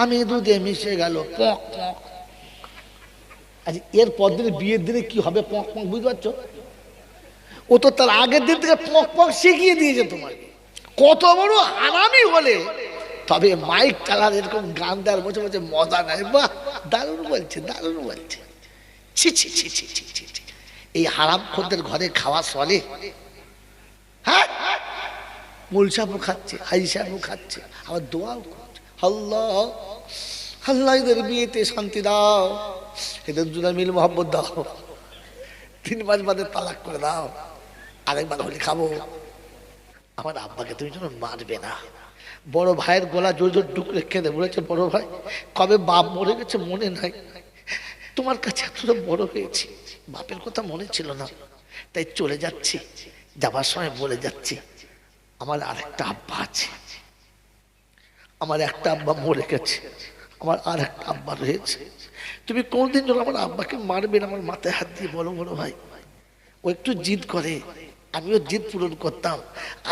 আমি দুধে মিশে গেল, পক পক। আচ্ছা এর পর দিনে বিয়ের দিনে কি হবে, পক পক, বুঝতে পারছ? ও তো তার আগের দিন থেকে পক পক শিখিয়ে দিয়েছে তোমাকে। কত বড় আরামই হলে তবে মাইক চালার এরকম গান দেওয়ার বসে বসে মজা নাই বাহ, দারুণ বলছে দারুণ বলছে। ছি ছি ছি ছি ছি ছি। এই হারাম খদ্দের ঘরে খাওয়া চলে। হ্যাঁ? মূল সাহেবও খাচ্ছে হাজি সাহেবও খাচ্ছে। আবার দোয়াও আল্লাহ আল্লাহ এদের বিয়েতে শান্তি দাও, এদের দুজনে মিল মোহাম্মত দাও। তিন মাস বাদে তালাক করে দাও, আরেকবার হলে খাব। আমার আব্বাকে তুমি যেন মারবে না। বড় ভাইয়ের গলা জোর জোর ডুক রেখে দে বলেছে, বড় ভাই, কবে বাপ মরে গেছে মনে নাই? তোমার কাছে এতটা বড় হয়েছি, বাপের কথা মনে ছিল না। তাই চলে যাচ্ছি, যাবার সময় বলে যাচ্ছি। আমার আরেকটা আব্বা আছে আমার একটা আব্বা মরে গেছে, আমার আর একটা আব্বা রয়েছে। তুমি কোনদিন যেন আমার আব্বাকে মারবে না, আমার মাথায় হাত দিয়ে বলো বলো ভাই। ও একটু জিদ করে, আমিও জিদ পূরণ করতাম।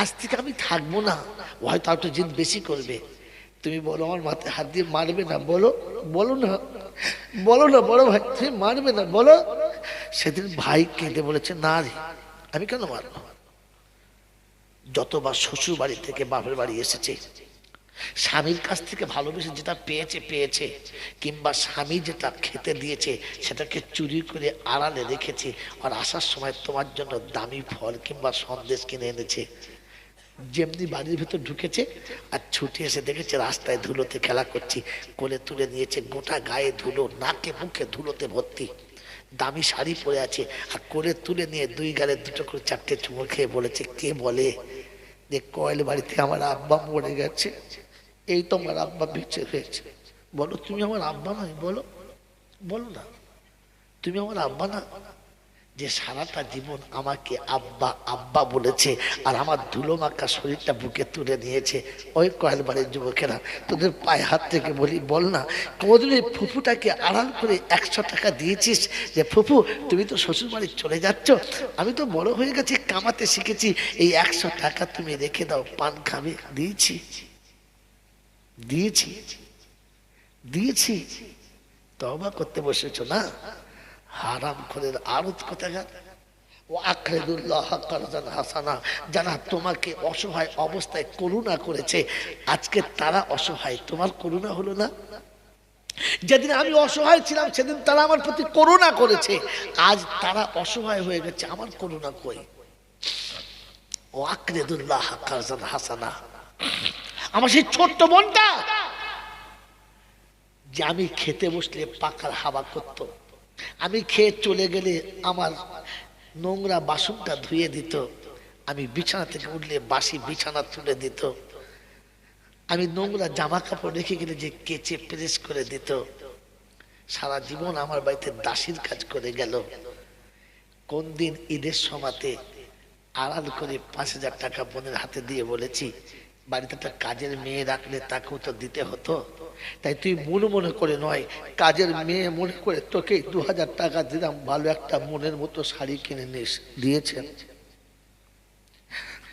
আজ থেকে আমি থাকব না, ও হয়তো একটু জিদ বেশি করবে। তুমি বলো, আমার মাথায় হাত দিয়ে মারবে না, বলো বলো না বলো না বড় ভাই, তুমি মারবে না, বলো। সেদিন ভাই কেঁদে বলেছে, না রে, আমি কেন মারবো? যতবার শ্বশুর বাড়ি থেকে বাপের বাড়ি এসেছে স্বামীর কাছ থেকে ভালোবেসে যেটা পেয়েছে পেয়েছে, কিংবা স্বামী যেটা খেতে দিয়েছে, সেটাকে চুরি করে আড়ালে রেখেছে, আর আসার সময় তোমার জন্য দামি ফল কিংবা সন্দেশ কিনে এনেছে। যেমনি বাড়ির ভেতর ঢুকেছে, আর ছুটে এসে দেখেছে রাস্তায় ধুলোতে খেলা করছি, কোলে তুলে নিয়েছে গোটা গায়ে ধুলো, নাকে মুখে ধুলোতে ভর্তি। দামি শাড়ি পরে আছে, আর কোলে তুলে নিয়ে দুই গালে দুটো করে চারটে চুমো খেয়ে বলেছে, কে বলে? যে কয়েল বাড়িতে আমার আব্বা মরে গেছে, এই তো আমার আব্বা বেঁচে হয়েছে বলো, তুমি আমার আব্বা নয়, বলো। বলো না। তুমি আমার আব্বা না? যে সারাটা জীবন আমাকে আব্বা আব্বা বলেছে আর আমার ধুলো মাখা শরীরটা বুকে তুলে নিয়েছে। ওই কয়েল বাড়ির যুবকেরা, তোদের পায়ে হাত থেকে বলি, বল না, কোনোদিন এই ফুফুটাকে আড়াল করে একশো টাকা দিয়েছিস? যে ফুফু, তুমি তো শ্বশুর বাড়ি চলে যাচ্ছ, আমি তো বড় হয়ে গেছি, কামাতে শিখেছি, এই একশো টাকা তুমি রেখে দাও, পান খাবে, দিয়েছি। দিয়েছি। দিয়েছি। তবা করতে বসেছো না? হারাম করে আরত কোথাকার ও হাসানা, যারা তোমাকে অসহায় অবস্থায় করুণা করেছে, আজকে তারা অসহায়। তোমার করুণা হলো না? যেদিন আমি অসহায় ছিলাম, সেদিন তারা আমার প্রতি করুণা করেছে। আজ তারা অসহায় হয়ে গেছে, আমার করুণা কই? ও আক্রেদুল্লাহ হাসানা, আমার সেই ছোট্ট বোনটা, যে আমি খেতে বসলে পাকার হাওয়া করত। আমি খেয়ে চলে গেলে আমার নোংরা বাসনটা ধুয়ে দিত। আমি বিছানা থেকে উঠলে বাসি বিছানা তুলে দিত। আমি নোংরা জামা কাপড় রেখে গেলে যে কেচে প্রেস করে দিত। সারা জীবন আমার বাড়িতে দাসির কাজ করে গেল। কোন দিন ঈদের সমাতে আড়াল করে পাঁচ হাজার টাকা বোনের হাতে দিয়ে বলেছি, বাড়িতে একটা কাজের মেয়ে রাখলে তাকেও তো দিতে হতো? তাই তুই মনে মনে করে নয়, কাজের মেয়ে মনে করে তোকে দু হাজার টাকা দিলাম, ভালো একটা মনের মতো শাড়ি কিনে নিস, দিয়েছেন।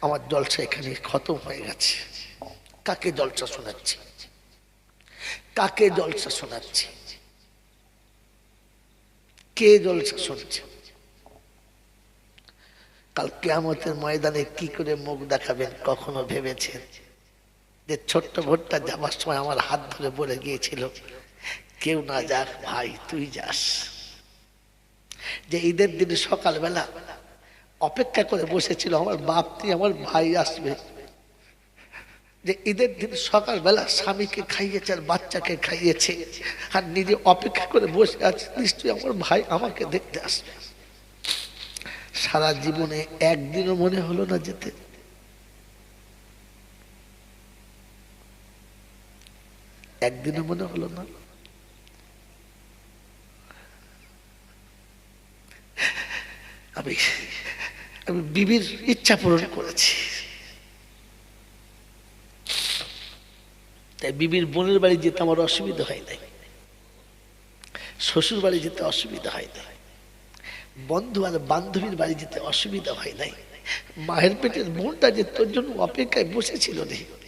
আমার জলসা এখানে খতম হয়ে গেছে। কাকে জলসা শোনাচ্ছি? কাকে জলসা শোনাচ্ছি? কে জলসা শুনছে? কাল কেয়ামতের ময়দানে কি করে মুখ দেখাবেন, কখনো ভেবেছেন? যে ছোট্ট ভোটটা যাবার সময় আমার হাত ধরে বলে গিয়েছিল, কেউ না যাক ভাই, তুই যাস। যে ঈদের দিন সকালবেলা অপেক্ষা করে বসেছিল, আমার বাপ তুই আমার ভাই আসবে? যে ঈদের দিন সকালবেলা স্বামীকে খাইয়েছে আর বাচ্চাকে খাইয়েছে, আর নিজে অপেক্ষা করে বসে আছে, নিশ্চয়ই আমার ভাই আমাকে দেখতে আসবে। সারা জীবনে একদিনও মনে হলো না যেতে। একদিনও মনে হলো না। আমি আমি বিবির ইচ্ছা পূরণ করেছি। তাই বিবির বোনের বাড়ি যেতে আমার অসুবিধা হয় নাই। শ্বশুর বাড়ি যেতে অসুবিধা হয় নাই। বন্ধু আর বান্ধবীর বাড়ি যেতে অসুবিধা হয় নাই। মায়ের পেটের বোনটা যে তোর জন্য অপেক্ষায় বসেছিল রে।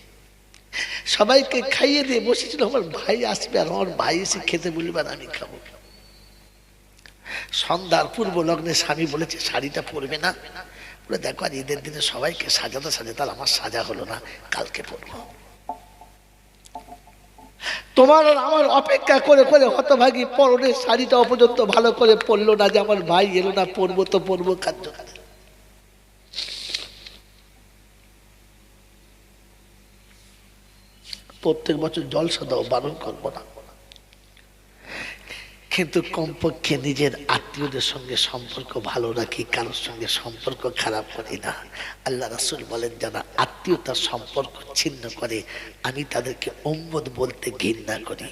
সবাইকে খাইয়ে দিয়ে বসেছিল, আমার ভাই আসবে আর আমার ভাই এসে খেতে বলবে আর আমি খাব। সন্ধ্যার পূর্ব লগ্নে স্বামী বলেছে, শাড়িটা পরবে না। বলে, দেখো আর ঈদের দিনে সবাইকে সাজাতে সাজাতে আমার সাজা হলো না, কালকে পরবো। তোমার আর আমার অপেক্ষা করে করে হতভাগী পরনের শাড়িটা অপর্যন্ত ভালো করে পরলো না যে, আমার ভাই এলো না, পরবো তো, পরবো কার্য প্রত্যেক বছর জলসা দাও বারণ করব না। কিন্তু কমপক্ষে নিজের আত্মীয়দের সঙ্গে সম্পর্ক ভালো রাখি, কারোর সঙ্গে সম্পর্ক খারাপ করি না। আল্লাহ রাসুল বলেন, যারা আত্মীয়তার সম্পর্ক ছিন্ন করে, আমি তাদেরকে অম্বদ বলতে ঘৃণা করি।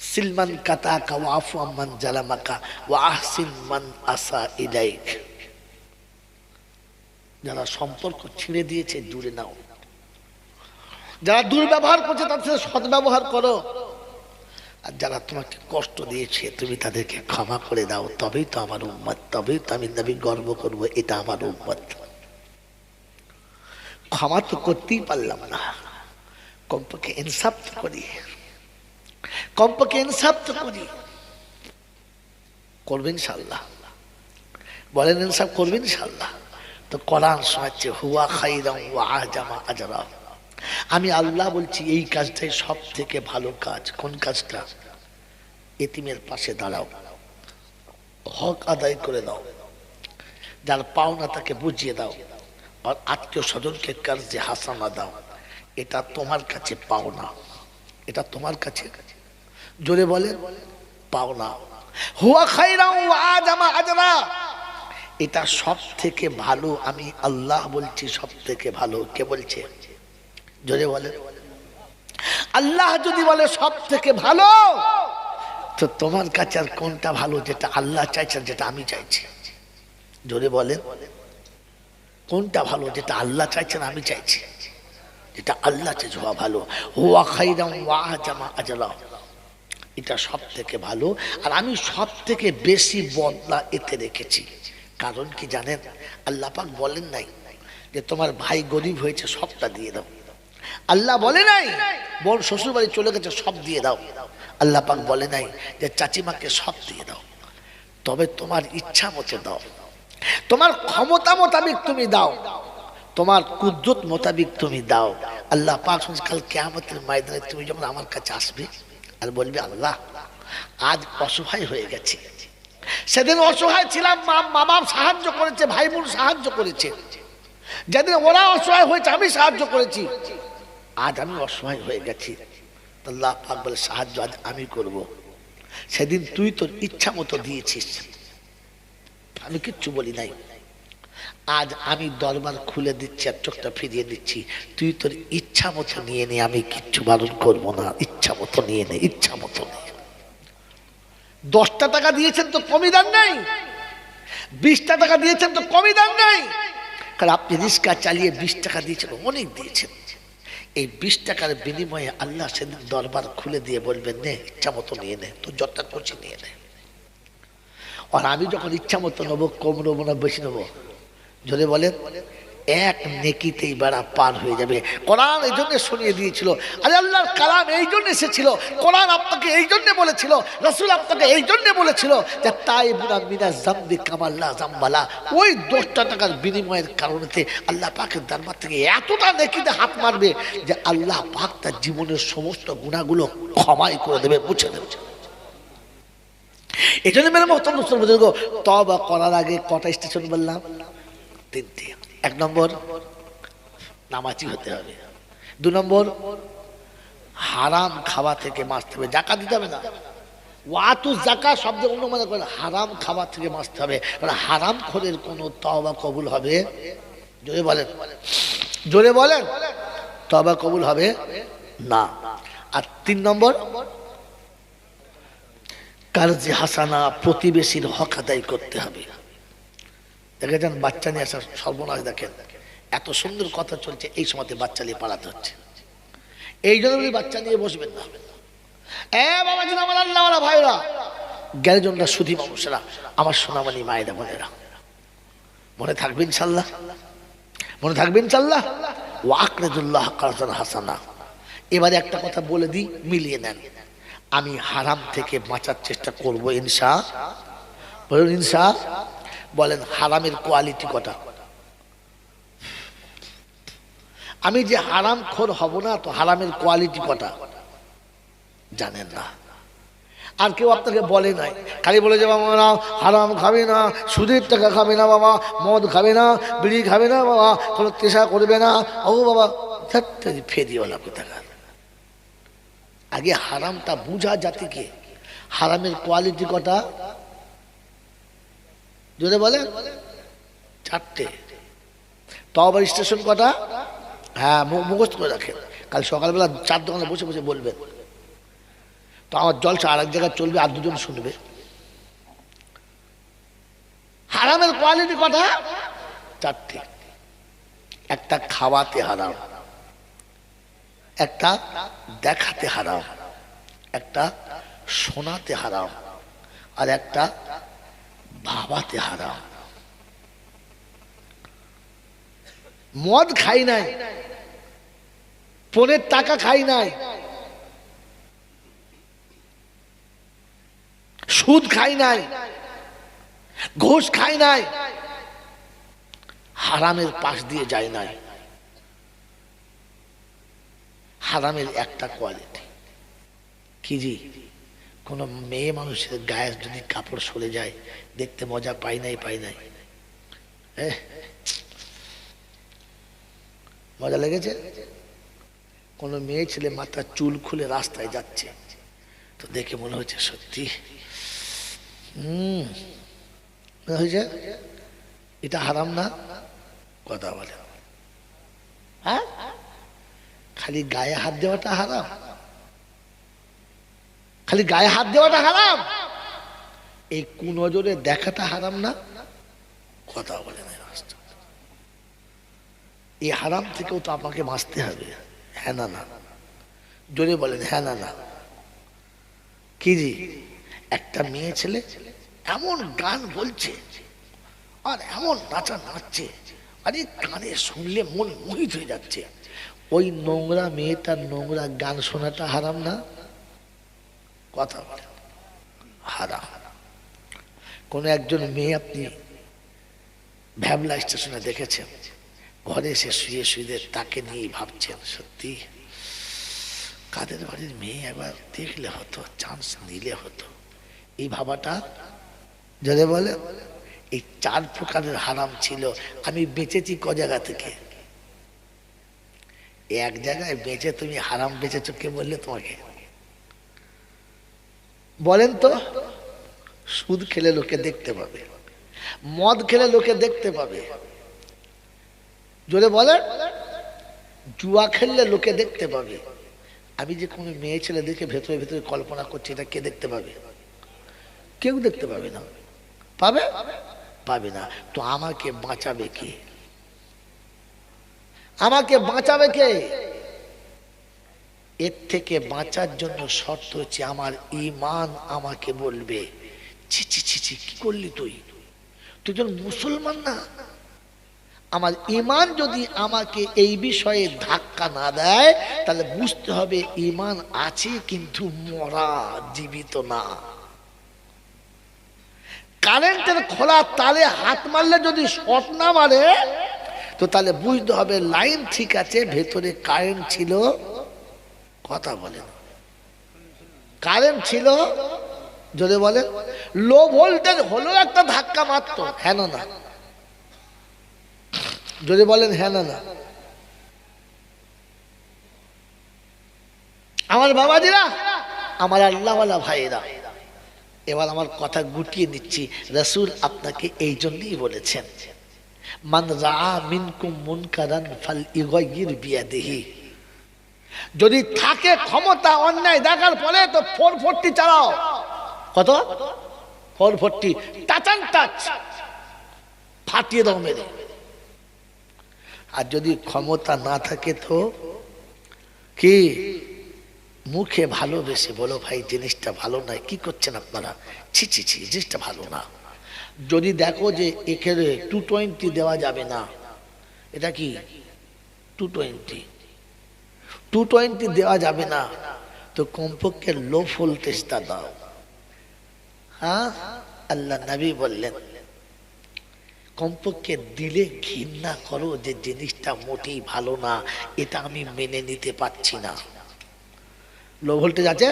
সিলমান কাতাকা ওয়া আফু আম্মান জালামাকা ওয়া আহসিন মান আসা ইলাইক। যারা সম্পর্ক ছিঁড়ে দিয়েছে, দূরে নাও। যারা দুর্ব্যবহার করছে, তাদের সাথে সদ্ব্যবহার করো। আর যারা তোমাকে কষ্ট দিয়েছে, তুমি তাদেরকে ক্ষমা করে দাও। তবেই তো আমার উম্মত, তবেই তো আমি নবী গর্ব করব, এটা আমার উম্মত। ক্ষমা তো করতেই পারলাম না। কমপক্ষে ইনসাফ তো করি। কমপক্ষে ইনসাফ তো করি। করবেন ইনশাল্লাহ বলেন ইনসাফ করবেন ইনশাল্লাহ তো কোরআন শোনাচ্ছে হুয়া খাইরাম আজামা আজরা। আমি আল্লাহ বলছি, এই কাজটাই সব থেকে ভালো কাজ। কোন কাজটা? এতিমের পাশে দাঁড়াও। হক আদায় করে দাও। যার পাওনা তাকে বুঝিয়ে দাও। আর আত্মীয় স্বজনকে কার্যে হাসানা দাও। এটা তোমার কাছে পাওনা। এটা তোমার কাছে। জোরে বলে পাওনা। হুয়া খাইরাম ওয়া আজামা আজরা। এটা সব থেকে ভালো, আমি আল্লাহ বলছি সব থেকে ভালো। কে বলছে? জোরে বলে। আল্লাহ যদি বলে সব থেকে ভালো, তো তোমার কাছে আর কোনটা ভালো যেটা আল্লাহ চাইছেন যেটা আমি চাইছি? জোরে বলেন কোনটা ভালো যেটা আল্লাহ চাইছেন আমি চাইছি? যেটা আল্লাহ চাইছে, হওয়া ভালো। হুয়া খাইরাম ওয়া জামা আজলা এটা সব থেকে ভালো। আর আমি সব থেকে বেশি বদলা এতে রেখেছি। কারণ কি জানেন? আল্লাহ পাক বলেন নাই যে তোমার ভাই গরিব হয়েছে, সবটা দিয়ে দাও। আল্লাহ বলে নাই, বোন শ্বশুর বাড়ি চলে গেছে, সব দিয়ে দাও। আল্লাহ পাক বলে নাই যে চাচিমাকে সব দিয়ে দাও। তবে তোমার ইচ্ছা মতো দাও। তোমার ক্ষমতা মোতাবিক তুমি দাও। তোমার কুদ্রত মোতাবিক তুমি দাও। আল্লাহ পাক কাল কেয়ামতের ময়দানে তুমি যখন আমার কাছে আসবে আর বলবে, আল্লাহ, আজ অসহায় হয়ে গেছে। সেদিন অসহায় ছিলাম, মা- মা বাপ সাহায্য করেছে ভাই বোন সাহায্য করেছে। যেদিন ওরা অসহায় হয়েছে, আমি সাহায্য করেছি। আজ আমি অসহায় হয়ে গেছি। আল্লাহ পাক বলে, সাহায্য আজ আমি করব। সেদিন তুই তোর ইচ্ছা মতো দিয়েছিস। আমি কিচ্ছু বলি নাই। আজ আমি দরবার খুলে দিচ্ছি আর চোখটা ফিরিয়ে দিচ্ছি। তুই তোর ইচ্ছা মতো নিয়ে নে, আমি কিচ্ছু বারণ করব না। ইচ্ছা মতো নিয়ে নে, ইচ্ছা মতো নিয়ে। দশটা টাকা দিয়েছেন তো কমই দান নাই। বিশটা টাকা দিয়েছেন তো কমই দান নাই। কারণ আপনি রিক্সা চালিয়ে বিশ টাকা দিয়েছেন, অনেক দিয়েছেন। এই বিশ টাকার বিনিময়ে আল্লাহ সেদিন দরবার খুলে দিয়ে বলবেন, নে, ইচ্ছা মতো নিয়ে নে তো যতটা করছি নিয়ে নে। আর আমি যখন ইচ্ছা মতো নেব, কম নেব না, বেশি নেব যদি বলেন। এক নেকিতেই বেড়া পার হয়ে যাবে। কোরআন এই জন্য শুনিয়ে দিয়েছিল আরে আল্লাহর কালাম এই জন্য এসেছিল, কোরআন আপনাকে এই জন্য বলেছিল, রসুল আপনাকে এই জন্য বলেছিল যে, তাই বুড়া মিনা জাম্বি কামাল্লা জাম্বালা ওই দশটা টাকার বিনিময়ের কারণেতে আল্লাহ পাকের দরবার থেকে এতটা নেকিতে হাত মারবে যে, আল্লাহ পাক তার জীবনের সমস্ত গুণাগুলো ক্ষমাই করে দেবে, মুছে দেবে। এই জন্য বুজুর্গ তবা করার আগে কটা স্টেশন বললাম? তিনটি। এক নম্বর, নামাজি হতে হবে। দু নম্বর, হারাম খাওয়া থেকে বাঁচতে হবে। জাকা দিতে হবে না। ওয়াতু জাকা শব্দ অনুমান করে হারাম খাওয়া থেকে বাঁচতে হবে। কারণ হারাম খোরের কোনো তবা কবুল হবে? জোরে বলেন। জোরে বলেন। তবা কবুল হবে না। আর তিন নম্বর কার্যে হাসানা প্রতিবেশীর হক আদায় করতে হবে। দেখেছেন বাচ্চা নিয়ে আসার সর্বনাশ দেখেন। এত সুন্দর কথা চলছে, এই সময়তে বাচ্চা নিয়ে পালাতে হচ্ছে। এই জন্য বাচ্চা নিয়ে বসবেন না। এ বাবা জন আমার আল্লাহ ভাইরা। গ্যারেজনরা সুধী মানুষেরা, আমার সোনামানি মায়েরা, বোনেরা। মনে থাকবে ইনশাল্লাহ? মনে থাকবে ইনশাল্লাহ? ওয়াকরেদুল্লাহ কারসান হাসানা। এবারে একটা কথা বলে দিই, মিলিয়ে নেন। আমি হারাম থেকে বাঁচার চেষ্টা করব ইনশা। বলুন ইনশা। বলেন হারামের কোয়ালিটি কটা? আমি যে হারাম খোর হব না, তো হারামের কোয়ালিটি কটা? জানেন না। আর কেউ আপনাকে বলে নাই, খালি বলে যে বাবা না, হারাম খাবে না, সুদের টাকা খাবে না বাবা মদ খাবে না, বিড়ি খাবে না বাবা কোনো তেষা করবে না। ও বাবা ফেরিওয়ালা কোথাকার? আগে হারামটা বুঝা জাতিকে, হারামের কোয়ালিটি কটা? যদি বলে? চারটে। তবার স্টেশন কটা? হ্যাঁ মুখস্থ করে রাখেন। কাল সকালবেলা চার দোকানে বসে বসে বলবেন। তো আমার জলসা আর এক জায়গায় চলবে, আর দুজন শুনবে। হারামের কোয়ালিটি কটা? চারটে। একটা খাওয়াতে হারাম। একটা দেখাতে হারাম। একটা শোনাতে হারাম। আর একটা ভাবাতে হারাম মদ খাই নাই। পনেরো টাকা খাই নাই। সুদ খাই নাই। ঘুষ খাই নাই। হারামের পাশ দিয়ে যায় নাই। হারামের একটা কোয়ালিটি কি জি? কোনো মেয়ে মানুষের গায়ে যদি কাপড় সরে যায় দেখতে মজা পাই নাই পাই নাই। এহ, মজা লেগেছে? কোনো মেয়ে ছেলে মাথার চুল খুলে রাস্তায় যাচ্ছে তো দেখে মনে হচ্ছে সত্যি। হুম মনে হয়েছে? এটা হারাম না? কথা বলে। হ্যাঁ? খালি গায়ে হাত দেওয়াটা হারাম। খালি গায়ে হাত দেওয়াটা হারাম। এই কুনজরে দেখাটা হারাম না কথা বলে না। এই হারাম থেকেও তো আপনাকে বাঁচতে হবে। হ্যাঁ না না জোরে বলেন হ্যাঁ না না। কি জি? একটা মেয়ে ছেলে এমন গান বলছে আর এমন নাচা নাচছে, আরে কানে শুনলে মন মোহিত হয়ে যাচ্ছে। ওই নোংরা মেয়েটার নোংরা গান শোনাটা হারাম না? কথা বলে। হারা। কোনো একজন মেয়ে আপনি ভ্যাবলা স্টেশনে দেখেছেন? ঘরে এসে শুয়ে শুয়ে তাকে নিয়ে ভাবছেন, সত্যি? কাদের বাড়ির মেয়ে একবার দেখলে হতো চান্স নিলে হতো। এই ভাবাটা যদি বলে এই চার প্রকারের হারাম ছিল। আমি বেঁচেছি ক জায়গা থেকে? এক জায়গায় বেঁচে তুমি হারাম বেঁচেছো কে বললে তোমাকে? বলেন তো, সুদ খেলে লোকে দেখতে পাবে, মদ খেলে লোকে দেখতে পাবে। জোরে বলেন, জুয়া খেললে লোকে দেখতে পাবে। আমি যে কোনো মেয়ে ছেলে দেখে ভেতরে ভেতরে কল্পনা করছি, এটা কে দেখতে পাবে? কেউ দেখতে পাবে না। পাবে? পাবে না। তো আমাকে বাঁচাবে কে? আমাকে বাঁচাবে কে? এর থেকে বাঁচার জন্য শর্ত হচ্ছে, আমার ইমান আমাকে বলবে। ছি ছি কি করলি তুই? তুই একজন মুসলমান না। আমার ইমান যদি আমাকে এই বিষয়ে ধাক্কা না দেয়, তাহলে বুঝতে হবে ইমান আছে কিন্তু মরা, জীবিত না। কারেন্টের খোলা তালে হাত মারলে যদি শর্ট না মারে, তো তাহলে বুঝতে হবে লাইন ঠিক আছে, ভেতরে কারেন্ট ছিল। কথা বলেন কারেন্ট ছিল, যদি বলে, লো ভোল্টেজ হলো একটা ধাক্কা মারত হ্যাঁ না। যদি বলেন হ্যাঁ না। আমার বাবাজিরা, আমার আল্লাহওয়ালা ভাইরা এবার আমার কথা গুটিয়ে নিচ্ছি। রসুল আপনাকে এই জন্যই বলেছেন, মান রা মিনকুম মুনকারান ফাল ইগয়ির বিয়াদিহি। যদি থাকে ক্ষমতা অন্যায় দেখার পরে তো ফোর ফোরটি চালাও। কত? Four forty. Touch and touch ফাটিয়ে দাও মেরে। আর যদি ক্ষমতা না থাকে তো কি? মুখে ভালোবেসে বলো ভাই, জিনিসটা ভালো নয়। কি করছেন আপনারা? ছি ছি ছি, জিনিসটা ভালো না। যদি দেখো যে এখানে টু টোয়েন্টি দেওয়া যাবে না, এটা কি? টু টোয়েন্টি টু টোয়েন্টি দেওয়া যাবে না। তো কমপক্ষে লো ফুল তেস্তা দাও। হ্যাঁ? আল্লাহ নবী বললেন, কমপক্ষে দিলে ঘৃণা করো যে জিনিসটা মোটেই ভালো না, এটা আমি মেনে নিতে পারছি না। লো ভোল্টেজ আছে?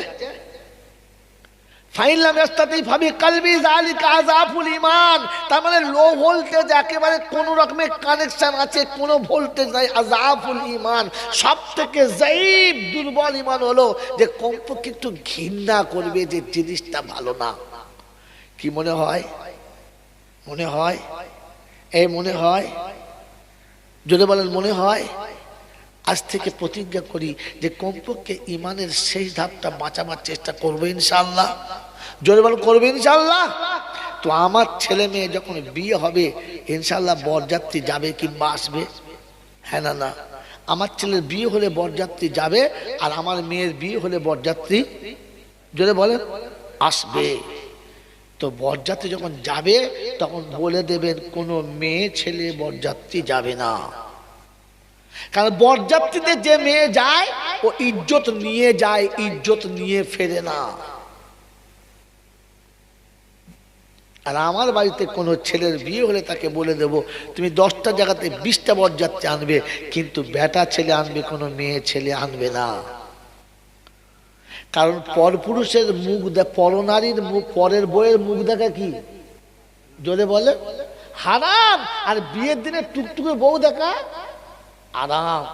ফাইনলাম রাস্তাতেই ভাবি, কালবি জালিকা আযাফুল ঈমান। তার মানে লো ভোল্টেজ একেবারে কোন রকমের কানেকশন আছে, কোনো ভোল্টেজ নাই আযাফুল ঈমান। সব থেকে জাইব দুর্বল ঈমান হলো যে কমপক্ষে একটু ঘৃণা করবে যে জিনিসটা ভালো না। কি মনে হয়? মনে হয়? এই মনে হয়? যদি বলেন মনে হয় আজ থেকে প্রতিজ্ঞা করি যে কমপক্ষে ইমানের শেষ ধাপটা বাঁচাবার চেষ্টা করব ইনশাল্লাহ জোরে বল, করবে ইনশাল্লাহ তো আমার ছেলে মেয়ে যখন বিয়ে হবে ইনশাল্লাহ বরযাত্রী যাবে কিংবা আসবে। হ্যাঁ না না। আমার ছেলের বিয়ে হলে বরযাত্রী যাবে আর আমার মেয়ের বিয়ে হলে বরযাত্রী, জোরে বলেন, আসবে। তো বরযাত্রী যখন যাবে, তখন বলে দেবেন, কোনো মেয়ে ছেলে বরযাত্রী যাবে না। কারণ বরযাত্রীতে যে মেয়ে যায়, ও ইজ্জত নিয়ে যায়, ইজ্জত নিয়ে ফেরে না। আর আমার বাড়িতে কোনো ছেলের বিয়ে হলে তাকে বলে দেব, তুমি দশটা জায়গাতে বিশটা বরযাত্রী আনবে, কিন্তু বেটা ছেলে আনবে, কোনো মেয়ে ছেলে আনবে না। কারণ পরপুরুষের মুখ দে, পরনারীর মুখ, পরের বইয়ের মুখ দেখা কি? জোরে বলে। হারাম! আর বিয়ের দিনে টুকটুকে বউ দেখা আরাম।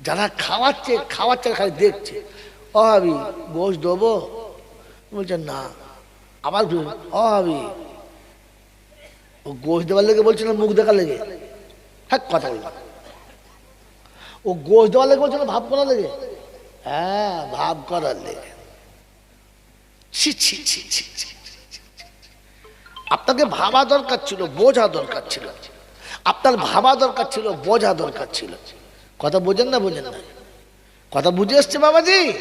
যারা খাওয়াচ্ছে খাওয়াচ্ছে খালি দেখছে। হাবি গোস দেবো? বলছে না। আবার বলছে, ও গোস দেওয়ার লেগে বলছে না মুখ দেখা লেগে। হ্যাঁ কথা বললাম ও গোস দেওয়ার লেগে বলছে না ভাব করার লেগে। হ্যাঁ ভাব করার লেগে। ছি ছি ছি ছি। আপনাকে ভাবা দরকার ছিল বোঝা দরকার ছিল। আপনার ভাবা দরকার ছিল, বোঝা দরকার ছিল। কথা বোঝেন না বোঝেন না। কথা বুঝে এসছে বাবাজি?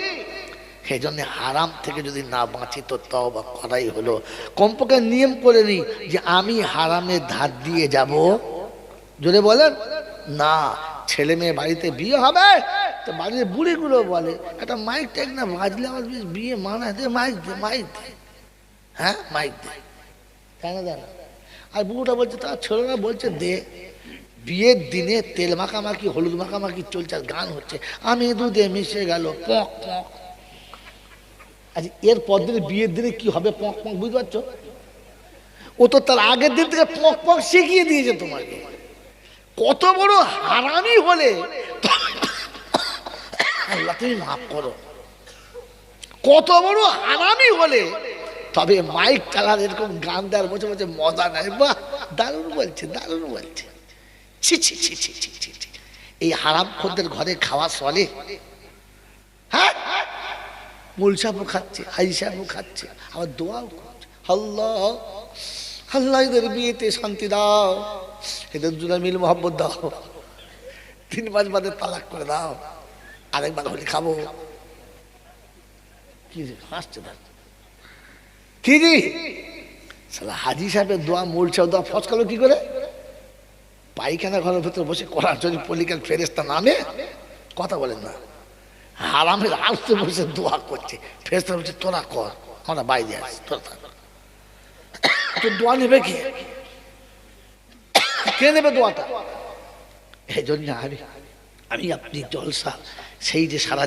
সেই জন্য হারাম থেকে যদি না বাঁচি, তো তবা করাই হলো। কমপক্ষে নিয়ম করে নি যে আমি হারামের ধার দিয়ে যাব। যদি বলেন? না, ছেলে মেয়ে বাড়িতে বিয়ে হবে, তো বাড়ির বুড়িগুলো বলে, একটা মাইক টেক না, বাজলে আমার বিয়ে মানায় দে, মাইক দে মাইক দে। হ্যাঁ মাইক দে। কেন দেয় না? আর বুড়োটা বলছে তার ছেলেরা বলছে দে, বিয়ের দিনে তেল মাখামাখি, হলুদ মাখামাখি চলছে আর গান হচ্ছে। আমি দুধে মিশে গেল, পক পক। আচ্ছা এর পর দিনে বিয়ের দিনে কি হবে পক পক, বুঝতে পারছ? ও তো তার আগের দিন থেকে পক পক শিখিয়ে দিয়েছে তোমাকে। কত বড় হারামি হলে আল্লাহ, তুমি মাফ করো। কত বড় হারামি হলে তবে মাইক চালার এরকম গান দেওয়ার বসে বসে মজা নেয় বাহ, দারুণ বলছে দারুণ বলছে। ছি ছি ছি ছি ছি ছি ছি। এই হারাম খদ্দের ঘরে খাওয়া চলে। হ্যাঁ? মুলসাবু খাচ্ছে হাইসাবু খাচ্ছে আবার দোয়াও করছে। আল্লাহ আল্লাহ এদের বিয়েতে শান্তি দাও। এদের দুজনে মিল মোহাম্মত দাও। তিন মাস বাদে তালাক করে দাও। আরেকবার হলে খাব। কি হাসছে না কি হাজি সাহেবের দোয়া দোয়া ফসকালো কি করে? ঘরের ভেতর বসে করার ফেরেস্তা নামে? কথা বলেন না। হারামের বসে দোয়া করছে। ফেরেস্তা বলছে, তোরা কর, আমরা বাইরে তোরা তো দোয়া নেবে কে? কে নেবে দোয়াটা? এই জন্য আমি আমি আপনি জলসা, সেই যে সারা